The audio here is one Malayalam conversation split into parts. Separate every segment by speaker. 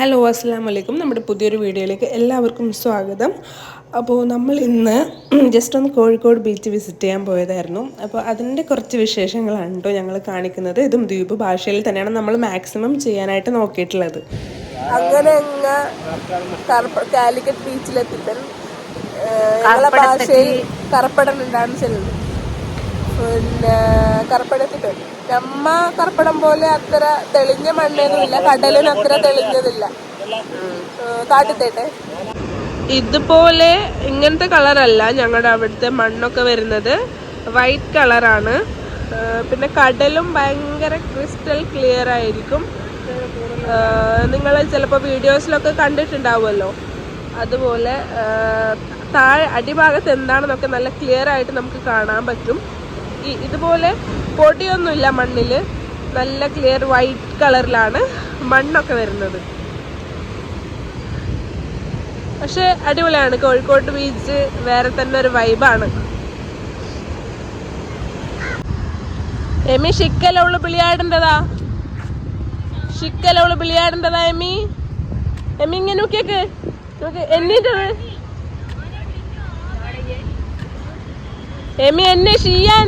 Speaker 1: ഹലോ അസ്സാം വലൈക്കും നമ്മുടെ പുതിയൊരു വീഡിയോയിലേക്ക് എല്ലാവർക്കും സ്വാഗതം. അപ്പോൾ നമ്മൾ ഇന്ന് ജസ്റ്റ് ഒന്ന് കോഴിക്കോട് ബീച്ച് വിസിറ്റ് ചെയ്യാൻ പോയതായിരുന്നു. അപ്പോൾ അതിന്റെ കുറച്ച് വിശേഷങ്ങളാണ് കേട്ടോ ഞങ്ങൾ കാണിക്കുന്നത്. ഇതും ദ്വീപ് ഭാഷയിൽ തന്നെയാണ് നമ്മൾ മാക്സിമം ചെയ്യാനായിട്ട് നോക്കിയിട്ടുള്ളത്.
Speaker 2: അങ്ങനെ അങ്ങ് കാലിക്കറ്റ് ബീച്ചിലെത്തിയിട്ട് ഭാഷയിൽ കറപ്പടം ഉണ്ടാകുന്ന ചെല്ലുന്നത് പിന്നെ കർപ്പടത്തിട്ടുണ്ട് നമ്മ കർപ്പടം പോലെ അത്ര തെളിഞ്ഞ മണ്ണൊന്നുമില്ല കടലിന് അത്ര തെളിഞ്ഞതില്ല. കാട്ടിത്തേട്ടെ
Speaker 1: ഇതുപോലെ ഇങ്ങനത്തെ കളറല്ല ഞങ്ങളുടെ അവിടുത്തെ മണ്ണൊക്കെ വരുന്നത്. വൈറ്റ് കളറാണ്. പിന്നെ കടലും ഭയങ്കര ക്രിസ്റ്റൽ ക്ലിയർ ആയിരിക്കും. നിങ്ങൾ ചിലപ്പോൾ വീഡിയോസിലൊക്കെ കണ്ടിട്ടുണ്ടാവുമല്ലോ. അതുപോലെ താഴെ അടിഭാഗത്ത് എന്താണെന്നൊക്കെ നല്ല ക്ലിയർ ആയിട്ട് നമുക്ക് കാണാൻ പറ്റും. ഇതുപോലെ പൊടിയൊന്നുമില്ല മണ്ണിൽ നല്ല ക്ലിയർ വൈറ്റ് കളറിലാണ് മണ്ണൊക്കെ വരുന്നത്. പക്ഷെ അടിപൊളിയാണ്. കോഴിക്കോട് ബീച്ച് വേറെ തന്നെ ഒരു വൈബാണ് എമി ഷിക്കലവൾ പിളിയാടേണ്ടതാ ഷിക്കലവൾ പിളിയാടേണ്ടതാ എമി? എമി ഇങ്ങനെ നോക്കിയേക്ക്. നോക്ക് എന്നിട്ട് എമി എന്നെ ചെയ്യാൻ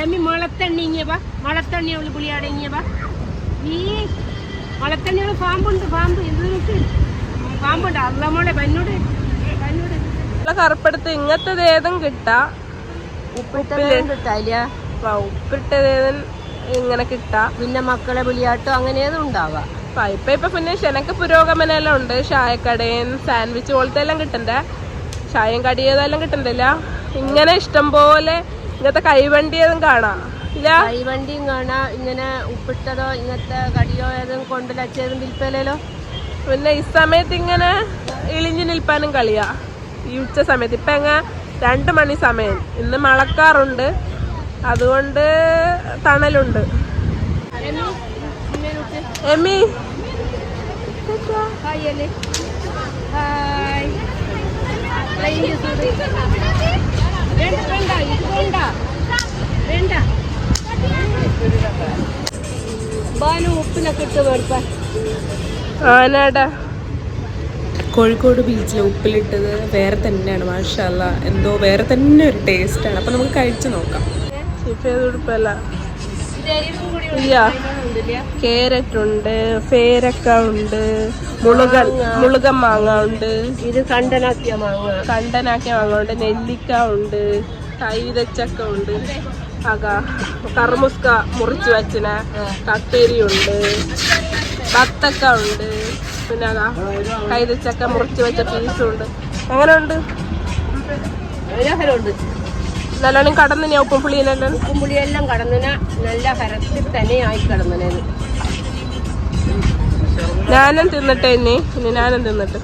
Speaker 3: എമ്മി മുളത്തണ്ണി ഇങ്ങ ബാ മുളത്തണ്ണി അവൾ പുളി ബാ നീ മുളത്തണ്ണി അവൾ പാമ്പുണ്ട് പാമ്പ്. എന്ത് നോക്ക് പാമ്പുണ്ട്. അല്ല മോളെ പന്നോട് പന്നോട്
Speaker 1: കറുപ്പെടുത്ത് ഇങ്ങനത്തെ ഏതും കിട്ടാ. ഉപ്പിൽ
Speaker 3: കിട്ടാല്ല
Speaker 1: ഉപ്പിട്ടതേതും ഇങ്ങനെ കിട്ടാ.
Speaker 3: പിന്നെ മക്കളെ പുളിയാട്ടോ അങ്ങനെ ഏതും ഉണ്ടാവാ
Speaker 1: ഇപ്പൊ ഇപ്പൊ പിന്നെ ശനക്ക് പുരോഗമനം എല്ലാം ഉണ്ട്. ചായക്കടയും സാൻഡ്വിച്ച് പോലത്തെ എല്ലാം കിട്ടണ്ടേ? ചായയും കടിയതെല്ലാം കിട്ടണ്ടല്ല ഇങ്ങനെ ഇഷ്ടം പോലെ ഇങ്ങനത്തെ കൈവണ്ടിയതും കാണാം. ഇല്ല?
Speaker 3: കൈവണ്ടിയും കാണാ. ഇങ്ങനെ ഉപ്പിട്ടതോ ഇങ്ങനത്തെ കടിയോ ഏതും കൊണ്ട് ലച്ചതും വിൽപ്പലോ
Speaker 1: പിന്നെ ഈ സമയത്ത് ഇങ്ങനെ ഇളിഞ്ഞു നിൽപ്പാനും കളിയാ. ഈ ഉച്ച സമയത്ത്. ഇപ്പൊ എങ്ങ? രണ്ട് മണി സമയം. ഇന്ന് മഴക്കാറുണ്ട്. അതുകൊണ്ട് തണലുണ്ട്. Emmy
Speaker 3: hi hi.
Speaker 1: ആനാടാ കോഴിക്കോട് ബീച്ചിൽ ഉപ്പിലിട്ടത് വേറെ തന്നെയാണ് മാഷല്ല എന്തോ വേറെ തന്നെ ഒരു ടേസ്റ്റാണ് അപ്പം നമുക്ക് കഴിച്ചു നോക്കാം. ഉടുപ്പല്ല? കേരറ്റ് ഉണ്ട് പേരക്ക ഉണ്ട് മുളക മുളക മാങ്ങ. ഉണ്ട്
Speaker 3: ഇത് കണ്ടനാക്കിയ മാങ്ങ.
Speaker 1: കണ്ടനാക്കിയ മാങ്ങ ഉണ്ട് നെല്ലിക്ക ഉണ്ട് കൈതച്ചക്ക ഉണ്ട് അക കറുമുസ്ക മുറിച്ച് വെച്ചിന കത്തേരി ഉണ്ട് ബത്തക്ക ഉണ്ട് പിന്നെ അതാ കൈതച്ചക്ക മുറിച്ച് വെച്ച പീസുണ്ട്. അങ്ങനെ ഉണ്ട്
Speaker 3: മനോഹരമുണ്ട്
Speaker 1: കടന്നിനാ ഉപ്പും പുളിയിലെല്ലാം ഉപ്പും പുളിയെല്ലാം
Speaker 3: കടന്നിന. നല്ല ഹരത്തിൽ തന്നെ ആയി കിടന്നത്
Speaker 1: ഞാനും തിന്നിട്ട് ഇനി. ഇനി ഞാനും തിന്നിട്ട്.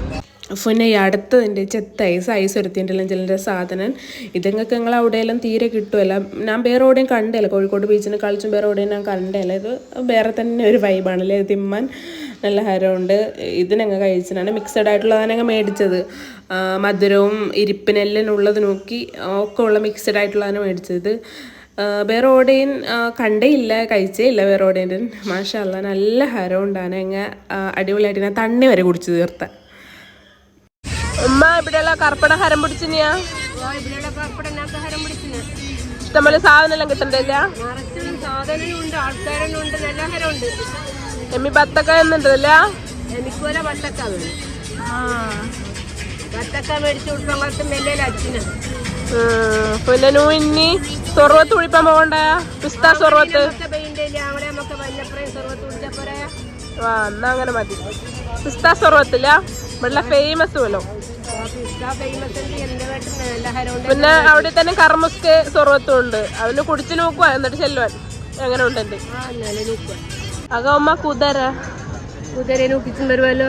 Speaker 1: പിന്നെ ഈ അടുത്തതിന്റെ ചെത്ത ഐസ് ഐസ് ഒരുത്തിന്റെ ചിലന്റെ സാധനം. ഇതുങ്ങൾക്ക് നിങ്ങൾ അവിടെയെല്ലാം തീരെ കിട്ടുമല്ല ഞാൻ വേറെ എവിടെയും കണ്ടില്ല കോഴിക്കോട് ബീച്ചിന് കളിച്ചും വേറെ എവിടെയും ഞാൻ കണ്ടില്ല ഇത് വേറെ തന്നെ ഒരു വൈബാണല്ലേ അല്ലേ തിമ്മാൻ നല്ല ഹരമുണ്ട്. ഇത് ഞങ്ങൾ കഴിച്ചതാണ് മിക്സഡ് ആയിട്ടുള്ളതാണ് ഞങ്ങൾ മേടിച്ചത്. മധുരവും ഇരിപ്പിനെല്ലാം ഉള്ളത് നോക്കി ഒക്കെ ഉള്ള മിക്സഡ് ആയിട്ടുള്ളതാണ് മേടിച്ചത്. വേറെ ഓടേയും കണ്ടേ ഇല്ല കഴിച്ചേ ഇല്ല വേറെ ഓടേന്റെ മാഷല്ല നല്ല ഹരം ഉണ്ടാണ് ഞങ്ങൾ അടിപൊളിയായിട്ട് ഞാൻ തണ്ണി വരെ കുടിച്ചു തീർത്ത. ഉമ്മ ഇവിടെയുള്ള കർപ്പട ഹരം പിടിച്ചിനിയാ ഇഷ്ടംപോലെ സാധനം എല്ലാം കിട്ടണ്ടല്ല? എമ്മി ബത്തക്ക എന്നുണ്ടല്ല
Speaker 3: എനിക്ക് പോലെ മേടിച്ച് കൊടുക്കാൻ അച്ഛന്
Speaker 1: പിന്നെ നൂ ഇനി സ്വർവത്ത് കുടിപ്പാൻ പോകണ്ട? പിസ്ത
Speaker 3: സ്വർവത്ത്.
Speaker 1: ആ എന്നാ അങ്ങനെ മതി. പിസ്ത സ്വർവത്തില്ല ഇവിടെ ഫേമസ് പോലോ പിന്നെ അവിടെ തന്നെ കർമ്മസ്ക് സൊറവത്തും ഉണ്ട് അവന് കുടിച്ചു നോക്കുക എന്നിട്ട് ചെല്ലുവാൻ. എങ്ങനെ ഉണ്ട് എന്റെ
Speaker 3: നോക്കുക
Speaker 1: അകമ്മ കുതിര
Speaker 3: കുതിരെ നോക്കിച്ചുണ്ടല്ലോ വരുമല്ലോ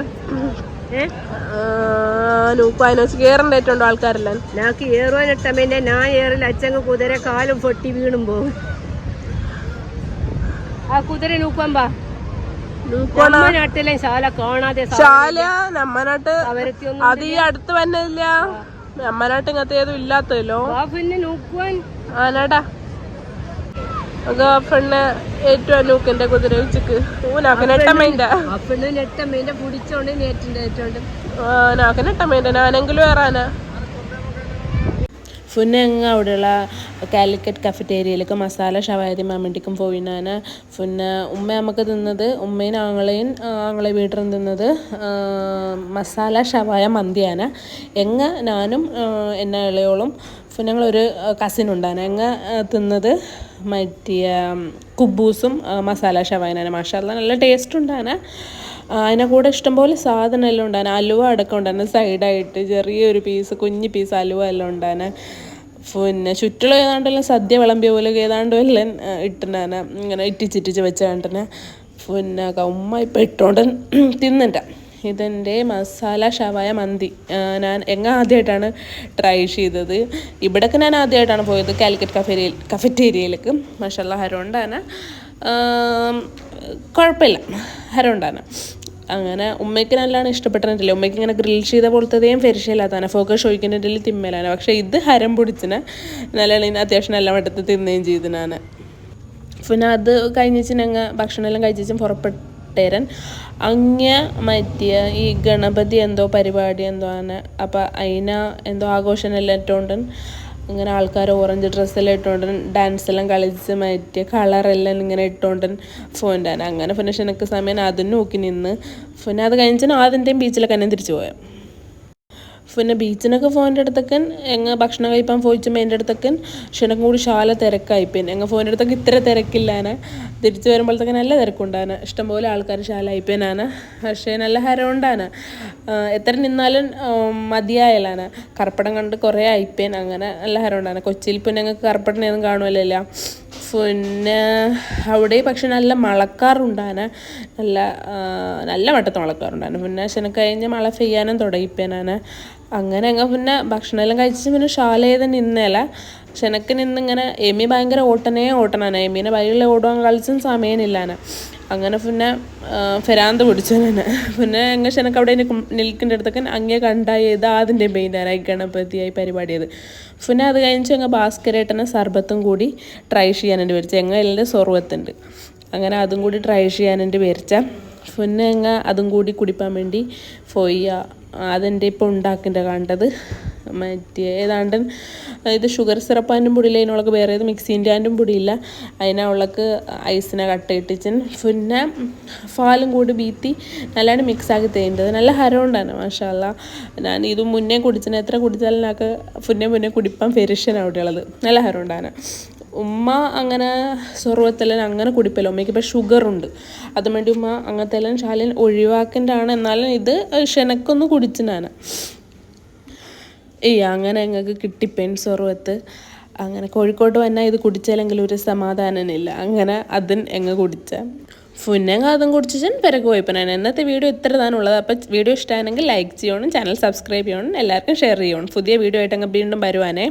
Speaker 1: കയറണ്ടായിട്ടുണ്ടോ ആൾക്കാരെല്ലാം.
Speaker 3: നാക്ക് ഏറുവാനിട്ടമ്മേന്റെ ഞാൻ ഏറിൽ അച്ഛങ്ങ് കുതിര കാലും പൊട്ടി വീണും പോകും ആ കുതിര നൂക്കുവാൻ നമ്മ നാട്ടിലെ ശാല കാണാതെ
Speaker 1: ശാല അത് ഈ അടുത്ത് തന്നെ ഇല്ല. നമ്മനാട്ട് ഇങ്ങനത്തെ ഏതും ഇല്ലാത്തല്ലോ.
Speaker 3: പിന്നെ നോക്കുവാൻ.
Speaker 1: ആനാടാ. പെണ്ണ്
Speaker 4: ഏറ്റവും അനൂക്കിന്റെ കുതിര ഉച്ചയ്ക്ക്. ഓ നാക്ക് നെട്ടമ്മേന്റെ
Speaker 3: അപ്പണ് നെട്ടമ്മേന്റെ പിടിച്ചോണ്ട് നേറ്റിന്റെ ഏറ്റോണ്ട്
Speaker 4: നാക്ക് ഞാനെങ്കിലും ഏറാനാ. ഫുന്നെ അങ്ങ് അവിടെയുള്ള കാലിക്കറ്റ് കഫറ്റേരിയയിലേക്ക് മസാല ഷവാരി പോയി ഞാൻ ഫുന്ന ഉമ്മ നമുക്ക് തിന്നത് ഉമ്മയും ആങ്ങളെയും ആങ്ങളെ വീട്ടിൽ തിന്നത് മസാല ഷവായ മന്തിയാണ്. എങ്ങ ഞാനും എന്നെ ഇളയോളും പിന്നെ ഞങ്ങളൊരു കസിൻ ഉണ്ടാണ്. എങ്ങ തിന്നത് മറ്റേ കുബൂസും മസാല ഷവായനാണ് മാഷാല്ല നല്ല ടേസ്റ്റ് ഉണ്ടാണ്. അതിനെ കൂടെ ഇഷ്ടംപോലെ സാധനം എല്ലാം ഉണ്ടാണ്. അലുവ അടക്കം ഉണ്ടാണ്. സൈഡായിട്ട് ചെറിയൊരു പീസ് കുഞ്ഞ് പീസ് അലുവ എല്ലാം ഉണ്ടാണ്. പിന്നെ ചുറ്റുള്ള ഏതാണ്ടെല്ലാം സദ്യ വിളമ്പിയ പോലെ ഏതാണ്ടും എല്ലാം ഇട്ടിട്ടാണ്. ഇങ്ങനെ ഇറ്റിച്ചിറ്റിച്ച് വെച്ചാണ്ടന്നെ പിന്നെ ഉമ്മ ഇപ്പം ഇട്ടോണ്ട് തിന്നിട്ട. ഇതെന്റെ മസാല ഷവായ മന്തി. ഞാൻ എങ്ങ ആദ്യമായിട്ടാണ് ട്രൈ ചെയ്തത്. ഇവിടൊക്കെ ഞാൻ ആദ്യമായിട്ടാണ് പോയത് കാലിക്കറ്റ് കഫേരിയയിൽ കഫറ്റേരിയയിലേക്ക് മഷാല ഹരോണ്ടാന. കുഴപ്പമില്ല ഹരോണ്ടാന. അങ്ങനെ ഉമ്മയ്ക്ക് നല്ലതാണ് ഇഷ്ടപ്പെട്ടിട്ടില്ല ഉമ്മയ്ക്ക് ഇങ്ങനെ ഗ്രിൽ ചെയ്ത പോലത്തതേയും ഫെരിശയില്ലാത്തതാണ് ഫോക്കസ് ഷോയ്ക്കിന്റെ തിമ്മലാണ് പക്ഷേ ഇത് ഹരം പൊടിച്ചിന്. നല്ല അത്യാവശ്യം നല്ല വട്ടത്ത് തിന്നുകയും ചെയ്തിനാണ് പിന്നെ അത് കഴിഞ്ഞിട്ട് ഞങ്ങൾ ഭക്ഷണമെല്ലാം കഴിച്ചും പുറപ്പെട്ടേരൻ അങ്ങ മറ്റിയ ഈ ഗണപതി എന്തോ പരിപാടി എന്തോ ആണ്. അപ്പം അതിന എന്തോ ആഘോഷമെല്ലാം ഇട്ടുകൊണ്ട് ഇങ്ങനെ ആൾക്കാർ ഓറഞ്ച് ഡ്രസ്സെല്ലാം ഇട്ടുകൊണ്ട് ഡാൻസ് എല്ലാം കളിച്ച് മറ്റിയ കളറെല്ലാം ഇങ്ങനെ ഇട്ടുകൊണ്ട് ഫോന്റെ അങ്ങനെ പിന്നെ എനിക്ക് സമയം. അതും നോക്കി നിന്ന്. പിന്നെ അത് കഴിഞ്ഞാൽ ആദ്യത്തെയും ബീച്ചിലൊക്കെ തന്നെ തിരിച്ചു പോയത് പിന്നെ ബീച്ചിനൊക്കെ ഫോണിന്റെ അടുത്തൊക്കെ എങ്ങ ഭക്ഷണം കഴിപ്പാൻ പോയിച്ചുമ്പോൾ എന്റെ അടുത്തൊക്കെ ക്ഷണം കൂടി ശാല തിരക്കായിപ്പോയി എങ്ങ ഫോണിന്റെ അടുത്തൊക്കെ ഇത്ര തിരക്കില്ലാന. തിരിച്ചു വരുമ്പോഴത്തേക്ക് നല്ല തിരക്കുണ്ടാണ് ഇഷ്ടംപോലെ ആൾക്കാർ ശാല ആയിപ്പോയിനാണ് പക്ഷേ നല്ല ഹരമുണ്ടാണ് എത്ര നിന്നാലും മതിയായാലാണ് കർപ്പടം കണ്ട് കുറേ ആയിപ്പോയിൻ അങ്ങനെ നല്ല ഹരമുണ്ടാണ് കൊച്ചിയിൽ പിന്നെ ഞങ്ങൾക്ക് കർപ്പടനെയൊന്നും കാണുമല്ലോ പിന്നെ അവിടെ പക്ഷെ നല്ല മഴക്കാറുണ്ടാണ്. നല്ല നല്ല വട്ടത്ത് മഴക്കാറുണ്ടാണ്. പിന്നെ ശനക്ക് കഴിഞ്ഞ് മഴ പെയ്യാനും തുടങ്ങിപ്പേനാന അങ്ങനെ അങ്ങ് പിന്നെ ഭക്ഷണമെല്ലാം കഴിച്ച് പിന്നെ ഷാല ചെയ്ത് നിന്നേല. ശനക്ക് നിന്നിങ്ങനെ എമി ഭയങ്കര ഓട്ടനേ ഓട്ടനാണ്. എമീനെ വഴിയിൽ ഓടുവാൻ കളിച്ചും സമയമില്ലാന്. അങ്ങനെ പിന്നെ ഫെരാന്ത് പിടിച്ചു തന്നെ പിന്നെ അങ്ങ് ക്ഷണക്ക് അവിടെ നിൽക്കേണ്ട അടുത്തൊക്കെ അങ്ങേ കണ്ടായി ഇത് അതിന്റെ മെയിനായി ഗണപതിയായി പരിപാടിയത്. പിന്നെ അത് കഴിഞ്ഞ് അങ്ങ് ഭാസ്കരേട്ടനെ സർബത്തും കൂടി ട്രൈ ചെയ്യാനുണ്ട് വരച്ച എങ്ങ എല്ലാം സ്വർവത്തുണ്ട്. അങ്ങനെ അതും കൂടി ട്രൈ ചെയ്യാനുണ്ട് വരച്ച പിന്നെ അങ്ങ് അതും കൂടി കുടിപ്പാൻ വേണ്ടി പോയി അതെന്റെ ഇപ്പോൾ ഉണ്ടാക്കേണ്ട കണ്ടത് മറ്റേ ഏതാണ്ട് ഇത് ഷുഗർ സിറപ്പാന്റെ പൊടിയില്ല അതിനുള്ളക്ക് വേറെ ഏത് മിക്സീന്റെ ആന്റെ പൊടിയില്ല. അതിനുള്ളക്ക് ഐസിനെ കട്ടയിട്ടിച്ചൻ പിന്നെ ഫാലും കൂടി ബീത്തി നല്ലോണം മിക്സാക്കി തേണ്ടത് നല്ല ഹരമുണ്ടാണ് മാഷാല്ല ഞാൻ ഇത് മുന്നേ കുടിച്ചിന് എത്ര കുടിച്ചാലും എനിക്ക് മുന്നേ മുന്നേ കുടിപ്പം ഫെരിഷൻ അവിടെ ഉള്ളത് നല്ല ഹരമുണ്ടാണ് ഉമ്മ അങ്ങനെ സ്വർവത്തെല്ലാം അങ്ങനെ കുടിപ്പല്ലോ. ഉമ്മയ്ക്ക് ഇപ്പം ഷുഗറുണ്ട് അതും വേണ്ടി ഉമ്മ അങ്ങനത്തെ എല്ലാം ശാലൻ ഒഴിവാക്കേണ്ടതാണ്. എന്നാലും ഇത് ക്ഷണക്കൊന്ന് കുടിച്ചിനാണ് ഏയ് അങ്ങനെ ഞങ്ങൾക്ക് കിട്ടി പെൺ സ്വർവത്ത് അങ്ങനെ കോഴിക്കോട്ട് വന്നാൽ ഇത് കുടിച്ചാലെങ്കിൽ ഒരു സമാധാനമില്ല അങ്ങനെ അതും എങ്ങ കുടിച്ച. ഫുന്നങ്ങ അതും കുടിച്ചാൽ പിറകു പോയിപ്പനാണ്. ഇന്നത്തെ വീഡിയോ ഇത്ര ഉള്ളത്. അപ്പം വീഡിയോ ഇഷ്ടമാണെങ്കിൽ ലൈക്ക് ചെയ്യണം ചാനൽ സബ്സ്ക്രൈബ് ചെയ്യണം എല്ലാവർക്കും ഷെയർ ചെയ്യണം. പുതിയ വീഡിയോ ആയിട്ട് അങ്ങ് വീണ്ടും വരുവാനേ